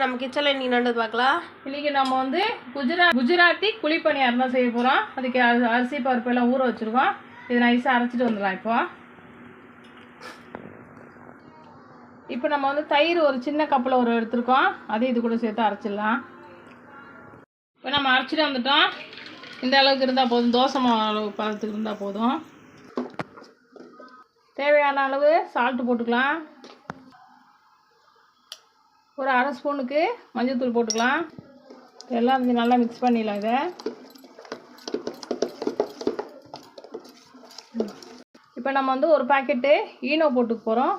நம்ம கிச்சனில் இன்னைக்கு நல்லது பார்க்கலாம் இன்னைக்கு நம்ம வந்து குஜரா குஜராத்தி குழிப்பணியாரம் தான் செய்ய போகிறோம் அதுக்கு அரிசி பருப்பு எல்லாம் ஊற வச்சுருக்கோம். இது நைஸாக அரைச்சிட்டு வந்துடலாம் இப்போ. இப்போ நம்ம வந்து தயிர் ஒரு சின்ன கப்பில் ஒரு எடுத்திருக்கோம். அதையும் இது கூட சேர்த்து அரைச்சிடலாம். இப்போ நம்ம அரைச்சிட்டு வந்துட்டோம். இந்த அளவுக்கு இருந்தால் போதும். தோசை மாவு அளவு பதத்துக்கு இருந்தால் போதும். தேவையான அளவு சால்ட்டு போட்டுக்கலாம். ஒரு அரை ஸ்பூனுக்கு மஞ்சள்தூள் போட்டுக்கலாம். எல்லாம் வந்து நல்லா மிக்ஸ் பண்ணிடலாம் இதை. இப்போ நம்ம வந்து ஒரு பாக்கெட்டு ஈனோ போட்டுக்க போகிறோம்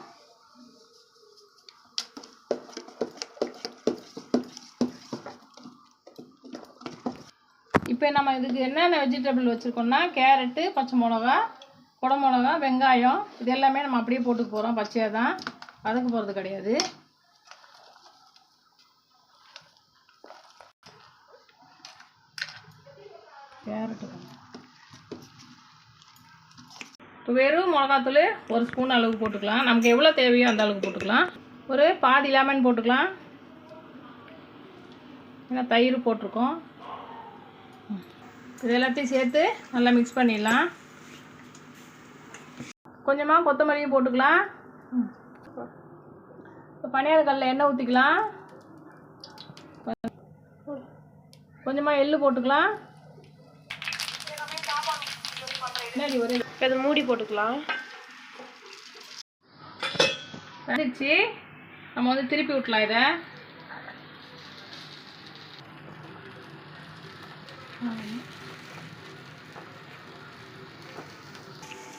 இப்போ நம்ம இதுக்கு என்னென்ன வெஜிடபிள் வச்சுருக்கோம்னா கேரட்டு பச்சை மிளகா குடை மிளகா வெங்காயம் இது எல்லாமே நம்ம அப்படியே போட்டுக்க போகிறோம் பச்சையாக தான் வதக்க போகிறது கிடையாது. கேரட்டு இப்போ வெறும் மிளகாத்தூள் ஒரு ஸ்பூன் அளவு போட்டுக்கலாம். நமக்கு எவ்வளோ தேவையோ அந்த அளவுக்கு போட்டுக்கலாம். ஒரு பாதி லெமன் போட்டுக்கலாம். ஏன்னா தயிர் போட்டிருக்கோம். இது எல்லாத்தையும் சேர்த்து நல்லா மிக்ஸ் பண்ணிடலாம். கொஞ்சமாக கொத்தமல்லியும் போட்டுக்கலாம். ம். இப்போ பனியாரக்கல்லில் எண்ணெய் ஊற்றிக்கலாம் கொஞ்சமாக எள்ளு போட்டுக்கலாம் என்னடி ஒரே இப்போ அதை மூடி போட்டுக்கலாம். வந்துச்சு நம்ம வந்து திருப்பி விட்டலாம் இதை.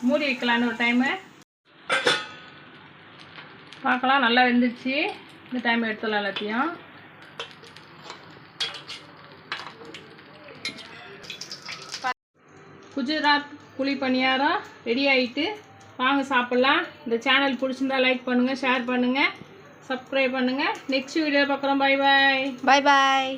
மூடி வைக்கலான்னு ஒரு டைமு பார்க்கலாம் நல்லா வெந்துச்சு இந்த டைம் எடுத்துடலாம் எல்லாத்தையும். குஜராத் புளி பணியாரம் ரெடி ஆகிட்டு வாங்க சாப்பிட்லாம். இந்த சேனல் பிடிச்சிருந்தா லைக் பண்ணுங்கள் ஷேர் பண்ணுங்கள் சப்ஸ்கிரைப் பண்ணுங்கள் நெக்ஸ்ட் வீடியோ பார்க்குறோம். Bye bye bye bye